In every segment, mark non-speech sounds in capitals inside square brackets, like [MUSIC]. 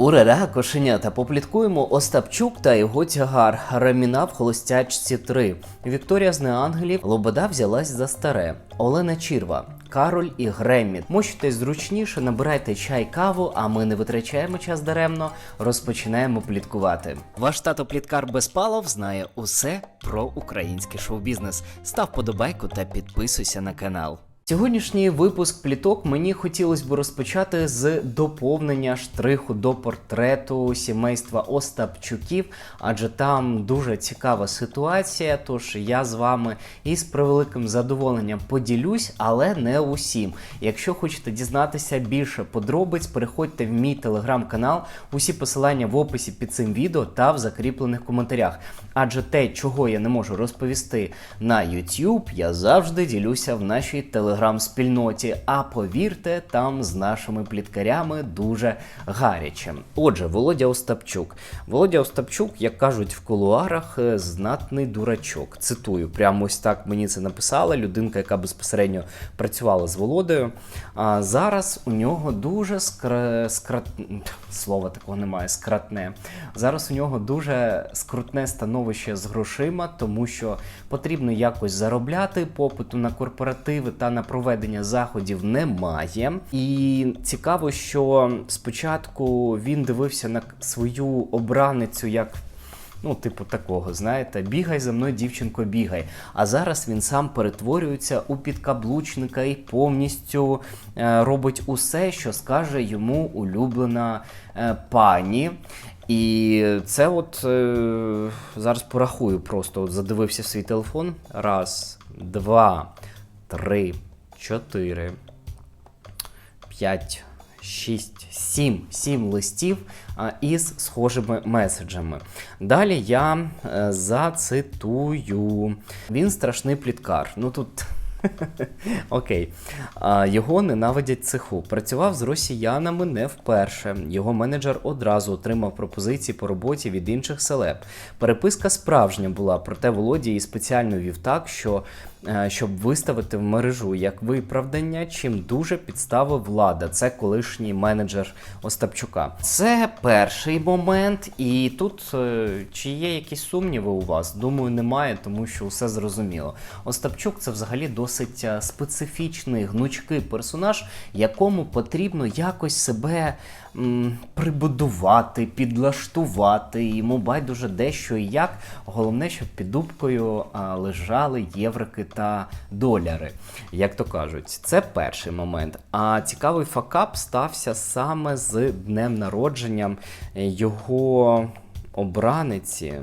Урара, кошенята, попліткуємо Остапчук та його тягар. Раміна в холостячці 3. Вікторія з неангелів. Лобода взялась за старе. Олена Чірва. Кароль і Гремміт. Мочитесь зручніше, набирайте чай, каву, а ми не витрачаємо час даремно. Розпочинаємо пліткувати. Ваш тато Пліткар Безпалов знає усе про український шоу-бізнес. Став подобайку та підписуйся на канал. Сьогоднішній випуск пліток мені хотілося б розпочати з доповнення штриху до портрету сімейства Остапчуків, адже там дуже цікава ситуація. Тож я з вами із превеликим задоволенням поділюсь, але не усім. Якщо хочете дізнатися більше подробиць, переходьте в мій телеграм-канал. Усі посилання в описі під цим відео та в закріплених коментарях. Адже те, чого я не можу розповісти на YouTube, я завжди ділюся в нашій телеграм-спільноті. А повірте, там з нашими пліткарями дуже гаряче. Отже, Володя Остапчук. Володя Остапчук, як кажуть в кулуарах, е, знатний дурачок. Цитую, прямо ось так мені це написала людинка, яка безпосередньо працювала з Володою. А зараз у нього дуже скр... скрат... слова такого немає, скратне. Зараз у нього дуже скрутне становище з грошима, тому що потрібно якось заробляти. Попиту на корпоративи та на проведення заходів немає. І цікаво, що спочатку він дивився на свою обраницю як. Ну, типу такого, знаєте, бігай за мною, дівчинко, бігай. А зараз він сам перетворюється у підкаблучника і повністю е, робить усе, що скаже йому улюблена е, пані. І це от е, зараз порахую просто. От задивився свій телефон. Раз, два, три, чотири, п'ять, шість, сім, сім листів із схожими меседжами. Далі я е, зацитую. Він страшний пліткар. Ну тут. [LAUGHS] Окей. А, Його ненавидять цеху. Працював з росіянами не вперше. Його менеджер одразу отримав пропозиції по роботі від інших селеб. Переписка справжня була, проте Володя її спеціально вів так, що щоб виставити в мережу як виправдання, чим дуже підставив влада. Це колишній менеджер Остапчука. Це перший момент, і тут е, чи є якісь сумніви у вас? Думаю, немає, тому що все зрозуміло. Остапчук це взагалі досить е, специфічний гнучкий персонаж, якому потрібно якось себе м, прибудувати, підлаштувати. Йому байдуже дещо і як. Головне, щоб під дубкою а, лежали єврики та доляри, як то кажуть. Це перший момент. А цікавий факап стався саме з днем народження його обраниці.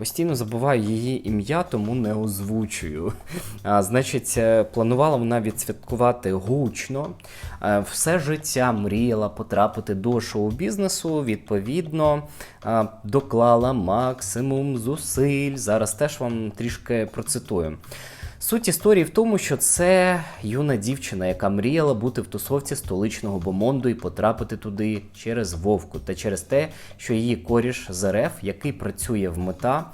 Постійно забуваю її ім'я, тому не озвучую. А, Значить, е, планувала вона відсвяткувати гучно. Е, Все життя мріяла потрапити до шоу-бізнесу. Відповідно, е, доклала максимум зусиль. Зараз теж вам трішки процитую. Суть історії в тому, що це юна дівчина, яка мріяла бути в тусовці столичного бомонду і потрапити туди через Вовку та через те, що її коріш з який працює в мета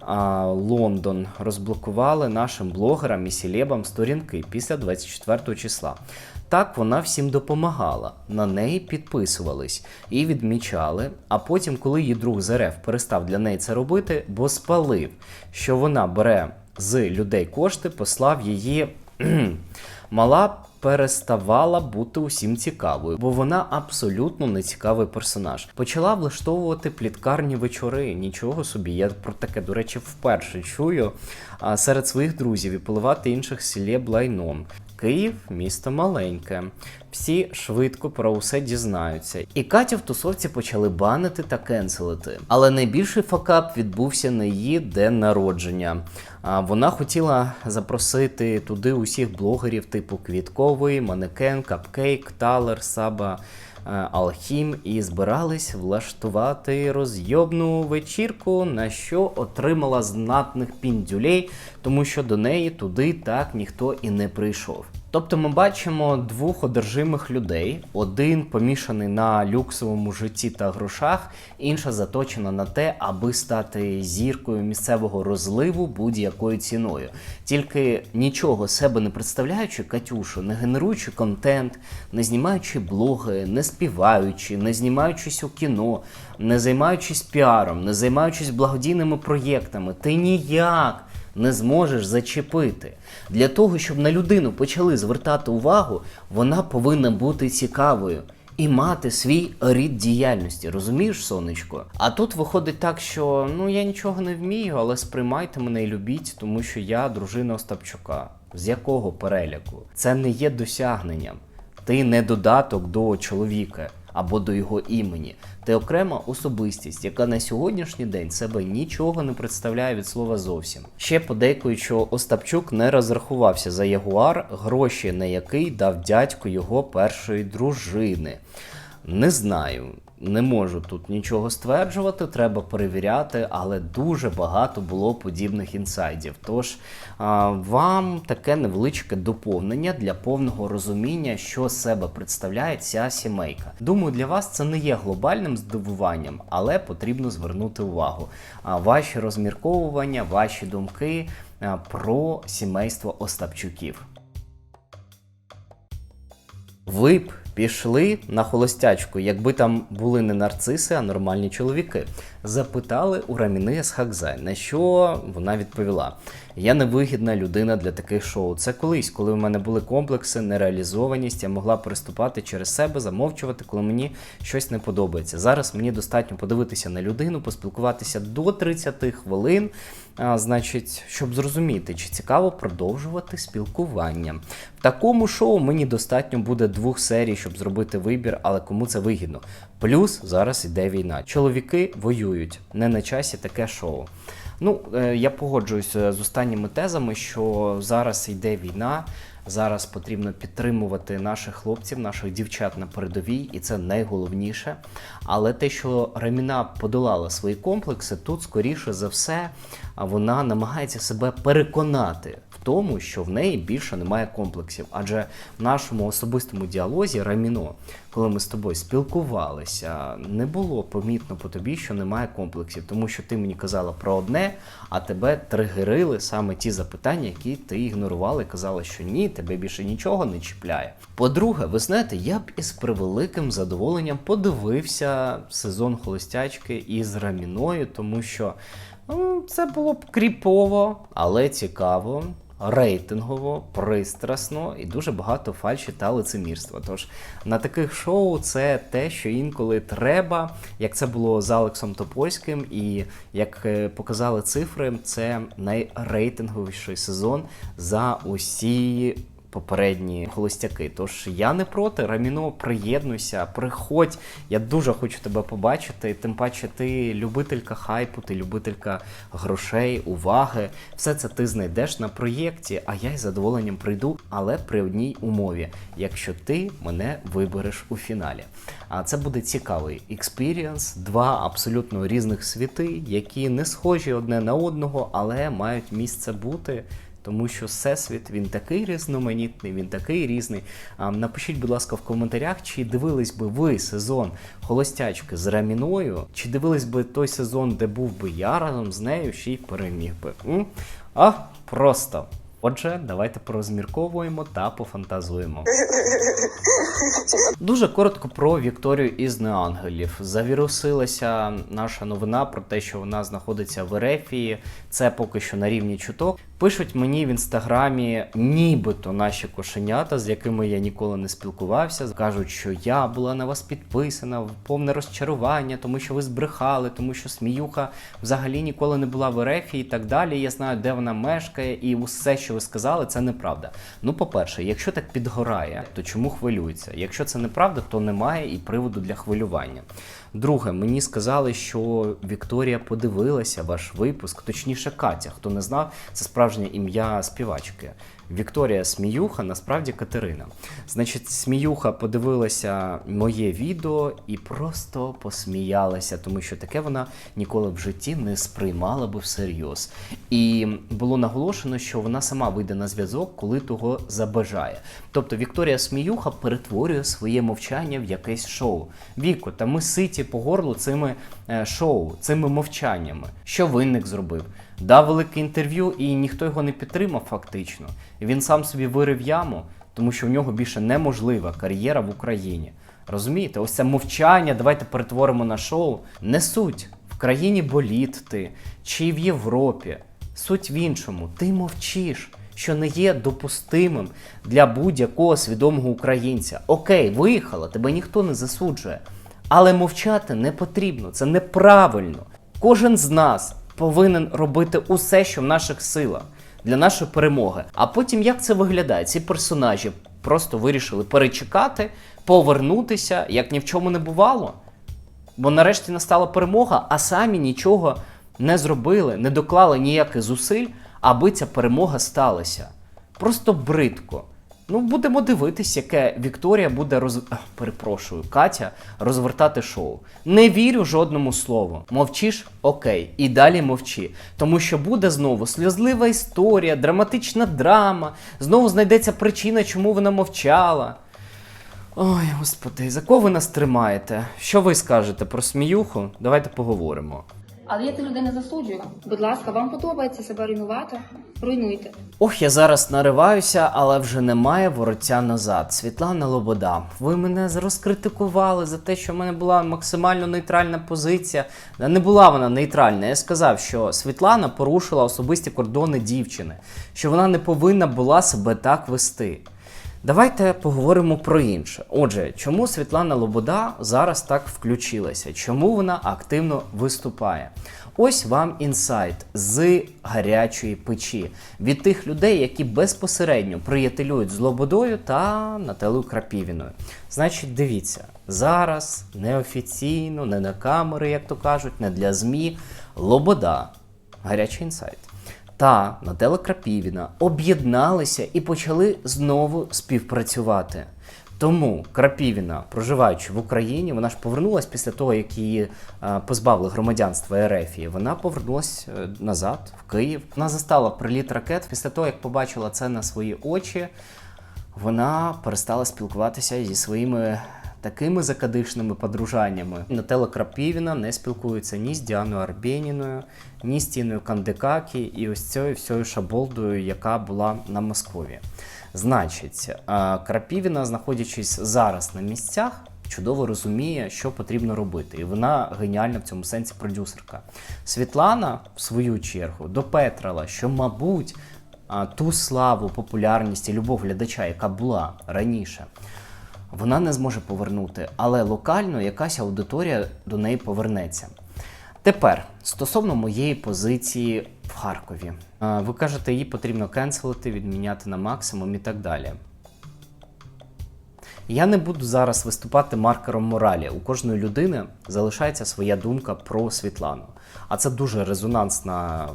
а, Лондон, розблокували нашим блогерам і сілебам сторінки після 24 числа. Так вона всім допомагала, на неї підписувались і відмічали. А потім, коли її друг з перестав для неї це робити, бо спалив, що вона бере з людей кошти, послав її. [CLEARS THROAT] Мала переставала бути усім цікавою, бо вона абсолютно не цікавий персонаж. Почала влаштовувати пліткарні вечори. Нічого собі, я про таке, до речі, вперше чую серед своїх друзів і поливати інших селеб лайном. Київ місто маленьке. Всі швидко про усе дізнаються. І Катю в тусовці почали банити та кенселити. Але найбільший факап відбувся на її день народження. Вона хотіла запросити туди усіх блогерів типу Квітковий, Манекен, Капкейк, Талер, Саба. Е, Алхім і збирались влаштувати розйобну вечірку, на що отримала знатних піндюлей, тому що до неї туди так ніхто і не прийшов. Тобто ми бачимо двох одержимих людей: один помішаний на люксовому житті та грошах, інша заточена на те, аби стати зіркою місцевого розливу будь-якою ціною. Тільки нічого себе не представляючи, Катюшу, не генеруючи контент, не знімаючи блоги, не співаючи, не знімаючись у кіно, не займаючись піаром, не займаючись благодійними проєктами, ти ніяк не зможеш зачепити. Для того, щоб на людину почали звертати увагу, вона повинна бути цікавою. І мати свій рід діяльності, розумієш, сонечко? А тут виходить так, що ну я нічого не вмію, але сприймайте мене і любіть, тому що я дружина Остапчука. З якого переляку? Це не є досягненням. Ти не додаток до чоловіка або до його імені. Ти окрема особистість, яка на сьогоднішній день себе нічого не представляє від слова зовсім. Ще подейкують, що Остапчук не розрахувався за ягуар, гроші на який дав дядько його першої дружини. Не знаю, не можу тут нічого стверджувати, треба перевіряти, але дуже багато було подібних інсайдів. Тож вам таке невеличке доповнення для повного розуміння, що себе представляє ця сімейка. Думаю, для вас це не є глобальним здивуванням, але потрібно звернути увагу. Ваші розмірковування, ваші думки про сімейство Остапчуків. Ви б пішли на холостячку, якби там були не нарциси, а нормальні чоловіки. Запитали у Раміни Схакзай, на що вона відповіла: Я невигідна людина для таких шоу. Це колись, коли в мене були комплекси, нереалізованість, я могла приступати через себе, замовчувати, коли мені щось не подобається. Зараз мені достатньо подивитися на людину, поспілкуватися до 30 хвилин. А, значить, щоб зрозуміти, чи цікаво продовжувати спілкування. В такому шоу мені достатньо буде двох серій, щоб зробити вибір, але кому це вигідно. Плюс зараз іде війна. Чоловіки воюють, не на часі таке шоу. Ну, е, я погоджуюся з останніми тезами, що зараз йде війна. Зараз потрібно підтримувати наших хлопців, наших дівчат на передовій, і це найголовніше. Але те, що Раміна подолала свої комплекси, тут скоріше за все вона намагається себе переконати тому, що в неї більше немає комплексів. Адже в нашому особистому діалозі Раміно, коли ми з тобою спілкувалися, не було помітно по тобі, що немає комплексів, тому що ти мені казала про одне, а тебе тригерили саме ті запитання, які ти ігнорувала і казала, що ні, тебе більше нічого не чіпляє. По-друге, ви знаєте, я б із превеликим задоволенням подивився сезон холостячки із Раміною, тому що. Ну, це було б кріпово, але цікаво, рейтингово, пристрасно і дуже багато фальші та лицемірства. Тож на таких шоу це те, що інколи треба, як це було з Алексом Топольським, і як е, показали цифри, це найрейтинговіший сезон за усі попередні холостяки. Тож я не проти, Раміно, приєднуйся, приходь. Я дуже хочу тебе побачити. Тим паче, ти любителька хайпу, ти любителька грошей, уваги. Все це ти знайдеш на проєкті, а я із задоволенням прийду, але при одній умові, якщо ти мене вибереш у фіналі. А це буде цікавий експірієнс, два абсолютно різних світи, які не схожі одне на одного, але мають місце бути. Тому що всесвіт він такий різноманітний, він такий різний. Напишіть, будь ласка, в коментарях, чи дивились би ви сезон холостячки з Раміною, чи дивились би той сезон, де був би я разом з нею, ще й переміг би. А просто. Отже, давайте порозмірковуємо та пофантазуємо. Дуже коротко про Вікторію із Неангелів. Завірусилася наша новина про те, що вона знаходиться в Ерефії. Це поки що на рівні чуток. Пишуть мені в інстаграмі, нібито наші кошенята, з якими я ніколи не спілкувався. Кажуть, що я була на вас підписана повне розчарування, тому що ви збрехали, тому що сміюха взагалі ніколи не була в Ерефії і так далі. Я знаю, де вона мешкає, і усе, що ви сказали, це неправда. Ну, по-перше, якщо так підгорає, то чому хвилюється? Якщо це неправда, то немає і приводу для хвилювання. Друге, мені сказали, що Вікторія подивилася ваш випуск, точніше, Катя. Хто не знав, це справжнє ім'я співачки. Вікторія Сміюха, насправді Катерина. Значить, Сміюха подивилася моє відео і просто посміялася, тому що таке вона ніколи в житті не сприймала би всерйоз. І було наголошено, що вона сама вийде на зв'язок, коли того забажає. Тобто Вікторія Сміюха перетворює своє мовчання в якесь шоу. Віко, та ми ситі по горлу цими шоу, цими мовчаннями. Що винник зробив? Дав велике інтерв'ю, і ніхто його не підтримав фактично. Він сам собі вирив яму, тому що в нього більше неможлива кар'єра в Україні. Розумієте, ось це мовчання, давайте перетворимо на шоу. Не суть в країні боліт ти чи в Європі. Суть в іншому. Ти мовчиш, що не є допустимим для будь-якого свідомого українця. Окей, виїхала, тебе ніхто не засуджує. Але мовчати не потрібно, це неправильно. Кожен з нас повинен робити усе, що в наших силах для нашої перемоги. А потім як це виглядає? Ці персонажі просто вирішили перечекати, повернутися, як ні в чому не бувало. Бо нарешті настала перемога, а самі нічого не зробили, не доклали ніяких зусиль, аби ця перемога сталася. Просто бридко. Ну, будемо дивитись, яке Вікторія буде роз... Ах, перепрошую, Катя розвертати шоу. Не вірю жодному слову. Мовчиш? Окей. І далі мовчи. Тому що буде знову сльозлива історія, драматична драма, знову знайдеться причина, чому вона мовчала. Ой, господи, за кого ви нас тримаєте? Що ви скажете про сміюху? Давайте поговоримо. Але я цих людей не засуджую. Будь ласка, вам подобається себе руйнувати? Руйнуйте. Ох, я зараз нариваюся, але вже немає вороття назад. Світлана Лобода, ви мене розкритикували за те, що в мене була максимально нейтральна позиція. Не була вона нейтральна. Я сказав, що Світлана порушила особисті кордони дівчини, що вона не повинна була себе так вести. Давайте поговоримо про інше. Отже, чому Світлана Лобода зараз так включилася? Чому вона активно виступає? Ось вам інсайт з гарячої печі від тих людей, які безпосередньо приятелюють з Лободою та Нателою Крапівіною. Значить, дивіться, зараз неофіційно, не на камери, як то кажуть, не для ЗМІ. Лобода, гарячий інсайт та Нателла Крапівіна об'єдналися і почали знову співпрацювати. Тому Крапівіна, проживаючи в Україні, вона ж повернулася після того, як її е, позбавили громадянства РФ. Вона повернулася е, назад в Київ. Вона застала приліт ракет. Після того, як побачила це на свої очі, вона перестала спілкуватися зі своїми такими закадишними подружаннями. Нателла Крапівіна не спілкується ні з Діаною Арбєніною, ні з Тіною Кандикакі і ось цією всією шаболдою, яка була на Москві. Значить, е, Крапівіна, знаходячись зараз на місцях, чудово розуміє, що потрібно робити, і вона геніальна в цьому сенсі продюсерка. Світлана, в свою чергу, допетрила, що, мабуть, ту славу, популярність і любов глядача, яка була раніше, вона не зможе повернути, але локально якась аудиторія до неї повернеться. Тепер стосовно моєї позиції в Харкові, ви кажете, її потрібно кенселити, відміняти на максимум і так далі. Я не буду зараз виступати маркером моралі. У кожної людини залишається своя думка про Світлану. А це дуже резонансна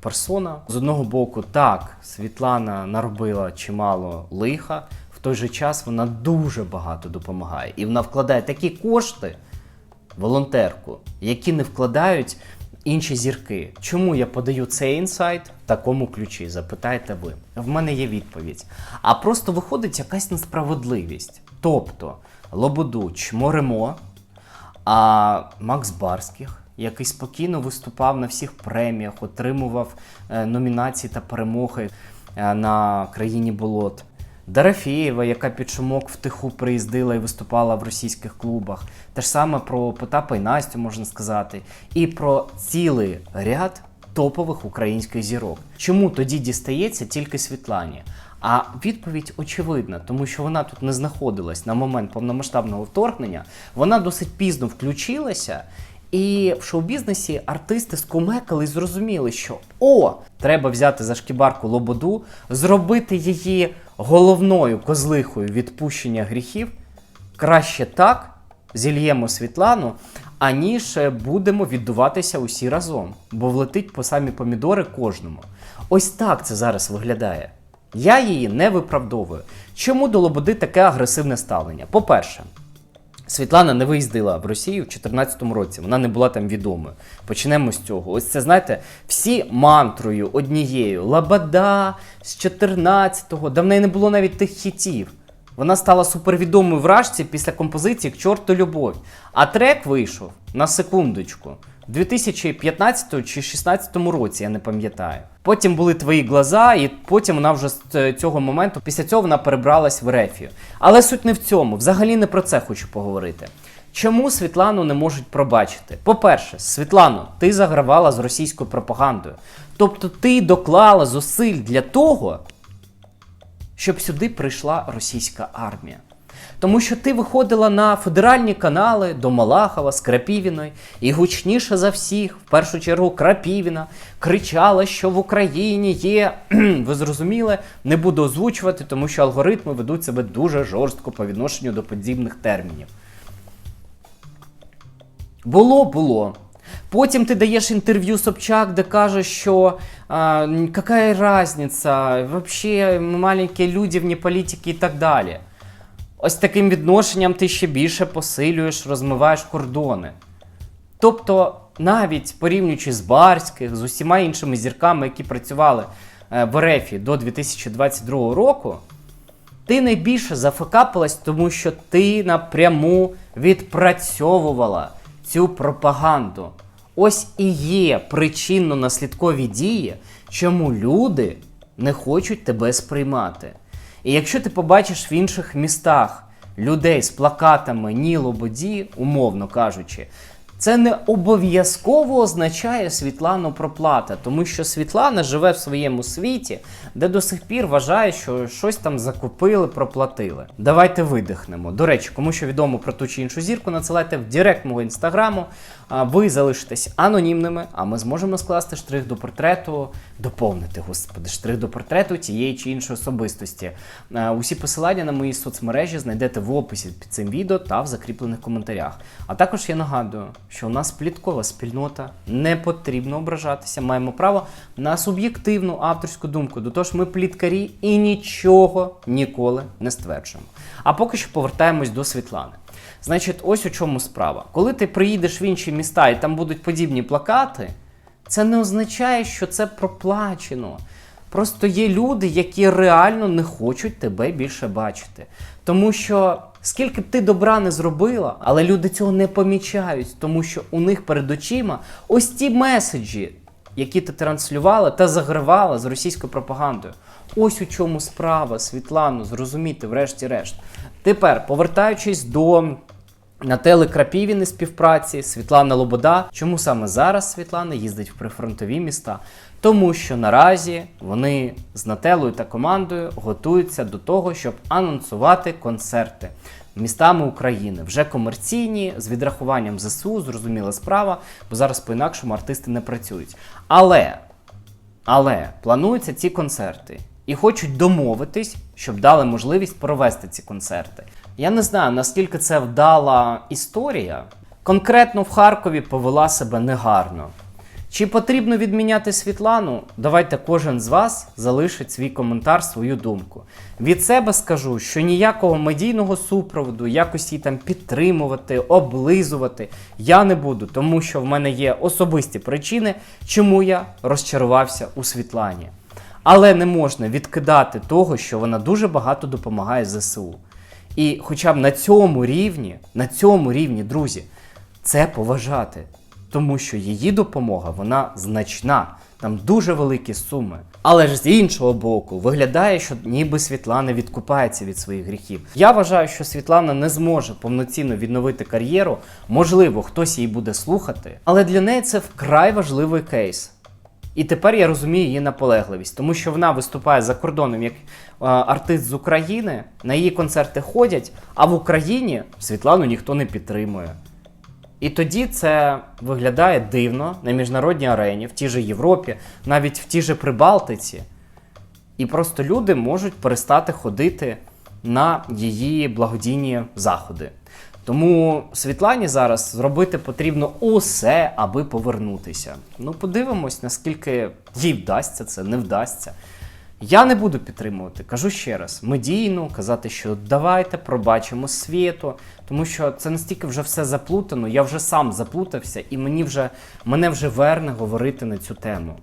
персона. З одного боку, так, Світлана наробила чимало лиха. Той же час вона дуже багато допомагає. І вона вкладає такі кошти, волонтерку, які не вкладають інші зірки. Чому я подаю цей інсайт в такому ключі? Запитаєте ви. В мене є відповідь. А просто виходить якась несправедливість. Тобто, Лободу чморимо, а Макс Барських, який спокійно виступав на всіх преміях, отримував е, номінації та перемоги е, на країні болот. Дарафєєва, яка під шумок втиху приїздила і виступала в російських клубах. Те ж саме про Потапа і Настю можна сказати, і про цілий ряд топових українських зірок. Чому тоді дістається тільки Світлані? А відповідь очевидна, тому що вона тут не знаходилась на момент повномасштабного вторгнення. Вона досить пізно включилася. І в шоу-бізнесі артисти скумекали і зрозуміли, що о, треба взяти за шкібарку лободу, зробити її головною козлихою відпущення гріхів. Краще так зільємо Світлану, аніж будемо віддуватися усі разом, бо влетить по самі помідори кожному. Ось так це зараз виглядає. Я її не виправдовую. Чому до Лободи таке агресивне ставлення? По-перше, Світлана не виїздила в Росію в 2014 році, вона не була там відомою. Почнемо з цього. Ось це, знаєте, всі мантрою однією. Лабада з 14-го, да в неї не було навіть тих хітів. Вона стала супервідомою вражці після композиції К чорту любов. А трек вийшов на секундочку. В 2015 чи 2016 році, я не пам'ятаю. Потім були твої глаза, і потім вона вже з е, цього моменту, після цього вона перебралась в Рефію. Але суть не в цьому, взагалі не про це хочу поговорити. Чому Світлану не можуть пробачити? По-перше, Світлано, ти загравала з російською пропагандою. Тобто ти доклала зусиль для того, щоб сюди прийшла російська армія. Тому що ти виходила на федеральні канали до Малахова з Крапівіною, і гучніше за всіх, в першу чергу, Крапівіна, кричала, що в Україні є. Ви зрозуміли, не буду озвучувати, тому що алгоритми ведуть себе дуже жорстко по відношенню до подібних термінів. Було, було. Потім ти даєш інтерв'ю Собчак, де кажеш, що а, какая разниця, вообще маленькі люди, вне політики і так далі. Ось таким відношенням ти ще більше посилюєш, розмиваєш кордони. Тобто, навіть порівнюючи з Барських, з усіма іншими зірками, які працювали е, в РФі до 2022 року, ти найбільше зафакапилась, тому що ти напряму відпрацьовувала цю пропаганду. Ось і є причинно-наслідкові дії, чому люди не хочуть тебе сприймати. І якщо ти побачиш в інших містах людей з плакатами Ні Лободі, умовно кажучи, це не обов'язково означає Світлану Проплата, тому що Світлана живе в своєму світі, де до сих пір вважає, що щось там закупили, проплатили. Давайте видихнемо. До речі, кому що відомо про ту чи іншу зірку, надсилайте в директ мого інстаграму. Ви залишитесь анонімними, а ми зможемо скласти штрих до портрету, доповнити, господи, штрих до портрету тієї чи іншої особистості. Усі посилання на мої соцмережі знайдете в описі під цим відео та в закріплених коментарях. А також я нагадую, що у нас пліткова спільнота, не потрібно ображатися, маємо право на суб'єктивну авторську думку. До того ж, ми пліткарі і нічого ніколи не стверджуємо. А поки що повертаємось до Світлани. Значить, ось у чому справа. Коли ти приїдеш в інші міста і там будуть подібні плакати, це не означає, що це проплачено. Просто є люди, які реально не хочуть тебе більше бачити. Тому що скільки б ти добра не зробила, але люди цього не помічають, тому що у них перед очима ось ті меседжі, які ти транслювала та загравала з російською пропагандою. Ось у чому справа, Світлану, зрозуміти, врешті-решт. Тепер, повертаючись до Нателли Крапівіни співпраці, Світлана Лобода. Чому саме зараз Світлана їздить в прифронтові міста? Тому що наразі вони з Нателлою та командою готуються до того, щоб анонсувати концерти містами України, вже комерційні, з відрахуванням ЗСУ, зрозуміла справа, бо зараз по-інакшому артисти не працюють. Але але плануються ці концерти і хочуть домовитись, щоб дали можливість провести ці концерти. Я не знаю, наскільки це вдала історія. Конкретно в Харкові повела себе негарно. Чи потрібно відміняти Світлану? Давайте кожен з вас залишить свій коментар, свою думку. Від себе скажу, що ніякого медійного супроводу, якось її там підтримувати, облизувати я не буду, тому що в мене є особисті причини, чому я розчарувався у Світлані. Але не можна відкидати того, що вона дуже багато допомагає ЗСУ. І хоча б на цьому рівні, на цьому рівні, друзі, це поважати. Тому що її допомога вона значна, там дуже великі суми. Але ж з іншого боку, виглядає, що ніби Світлана відкупається від своїх гріхів. Я вважаю, що Світлана не зможе повноцінно відновити кар'єру. Можливо, хтось її буде слухати, але для неї це вкрай важливий кейс. І тепер я розумію її наполегливість, тому що вона виступає за кордоном як е, артист з України, на її концерти ходять, а в Україні Світлану ніхто не підтримує. І тоді це виглядає дивно на міжнародній арені, в тій же Європі, навіть в тій же Прибалтиці. І просто люди можуть перестати ходити на її благодійні заходи. Тому Світлані зараз зробити потрібно усе, аби повернутися. Ну, подивимось, наскільки їй вдасться це, не вдасться. Я не буду підтримувати, кажу ще раз, медійно казати, що давайте пробачимо світу, тому що це настільки вже все заплутано, я вже сам заплутався, і мені вже мене вже верне говорити на цю тему.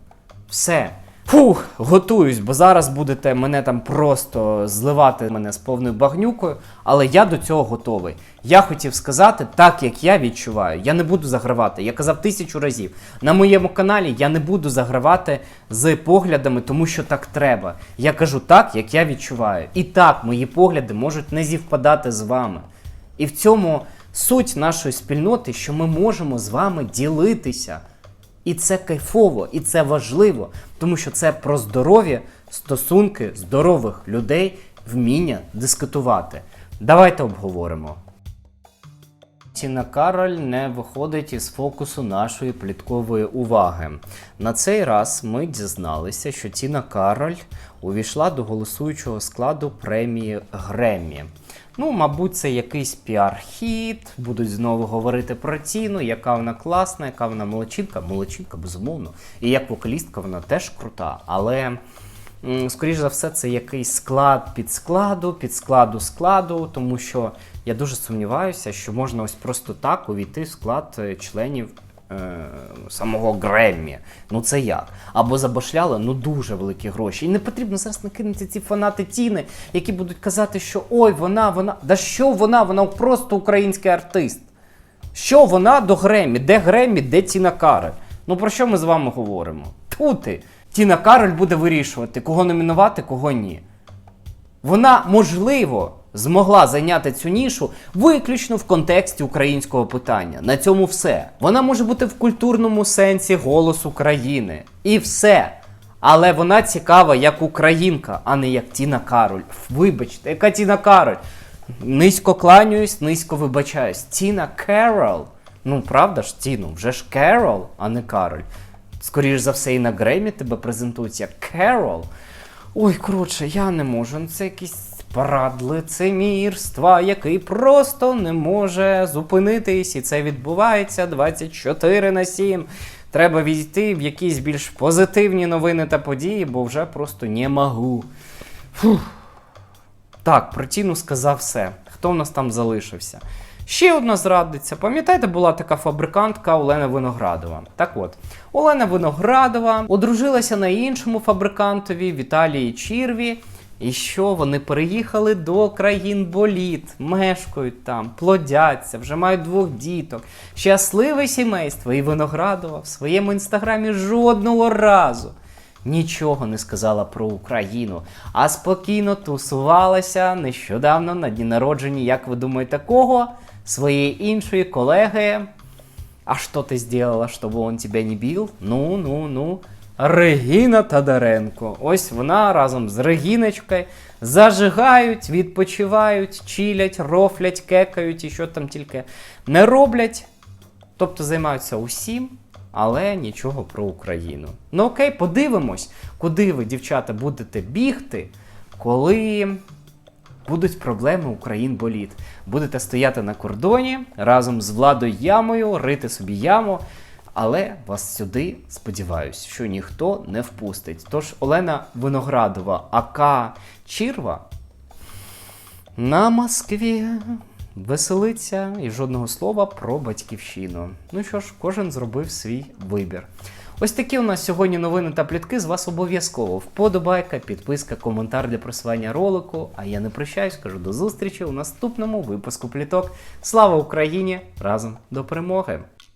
Все. Фух, готуюсь, бо зараз будете мене там просто зливати мене з повною багнюкою, але я до цього готовий. Я хотів сказати так, як я відчуваю. Я не буду загравати. Я казав тисячу разів. На моєму каналі я не буду загравати з поглядами, тому що так треба. Я кажу так, як я відчуваю. І так, мої погляди можуть не зівпадати з вами. І в цьому суть нашої спільноти, що ми можемо з вами ділитися. І це кайфово, і це важливо, тому що це про здоров'я, стосунки здорових людей, вміння дискутувати. Давайте обговоримо. Тіна Кароль не виходить із фокусу нашої пліткової уваги. На цей раз ми дізналися, що Тіна Кароль увійшла до голосуючого складу премії Греммі. Ну, мабуть, це якийсь піар-хіт. Будуть знову говорити про Тіну, яка вона класна, яка вона молодчинка. Молодчинка, безумовно. І як вокалістка вона теж крута. Але, м, скоріш за все, це якийсь склад під складу, під складу складу, тому що я дуже сумніваюся, що можна ось просто так увійти в склад е, членів. е, Самого Греммі. Ну це як? Або забашляли ну дуже великі гроші. І не потрібно зараз накинути ці фанати Тіни, які будуть казати, що ой, вона, вона. Да що вона? Вона просто український артист. Що вона до Греммі? Де Греммі, де Тіна Кароль? Ну про що ми з вами говоримо? Тути. Тіна Кароль буде вирішувати, кого номінувати, кого ні. Вона, можливо, змогла зайняти цю нішу виключно в контексті українського питання. На цьому все. Вона може бути в культурному сенсі голос України. І все. Але вона цікава як українка, а не як Тіна Кароль. Вибачте, яка Тіна Кароль? Низько кланяюсь, низько вибачаюсь. Тіна Керол. Ну, правда ж, Тіну, вже ж Керол, а не Кароль. Скоріш за все, і на Гремі тебе презентують як Керол. Ой, коротше, я не можу. Ну, Це якийсь парад лицемірства, який просто не може зупинитись, і це відбувається 24 на 7. Треба війти в якісь більш позитивні новини та події, бо вже просто не можу. Фух. Так, про Тіну сказав все. Хто в нас там залишився? Ще одна зрадниця. Пам'ятаєте, була така фабрикантка Олена Виноградова. Так от, Олена Виноградова одружилася на іншому фабрикантові Віталії Чірві. І що вони переїхали до країн боліт, мешкають там, плодяться, вже мають двох діток. Щасливе сімейство і Виноградова в своєму інстаграмі жодного разу нічого не сказала про Україну, а спокійно тусувалася нещодавно на дні народження, як ви думаєте, кого? Своєї іншої колеги. А що ти зробила, щоб он тебе не бив? Ну, ну, ну. Регіна Тадаренко. Ось вона разом з Регіночкою зажигають, відпочивають, чилять, рофлять, кекають і що там тільки не роблять. Тобто займаються усім, але нічого про Україну. Ну окей, подивимось, куди ви, дівчата, будете бігти, коли будуть проблеми Україн боліт. Будете стояти на кордоні разом з владою ямою, рити собі яму. Але вас сюди, сподіваюсь, що ніхто не впустить. Тож Олена Виноградова, АК Чірва на Москві веселиться і жодного слова про батьківщину. Ну що ж, кожен зробив свій вибір. Ось такі у нас сьогодні новини та плітки. З вас обов'язково вподобайка, підписка, коментар для просування ролику. А я не прощаюсь, кажу до зустрічі у наступному випуску пліток. Слава Україні! Разом до перемоги!